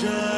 Just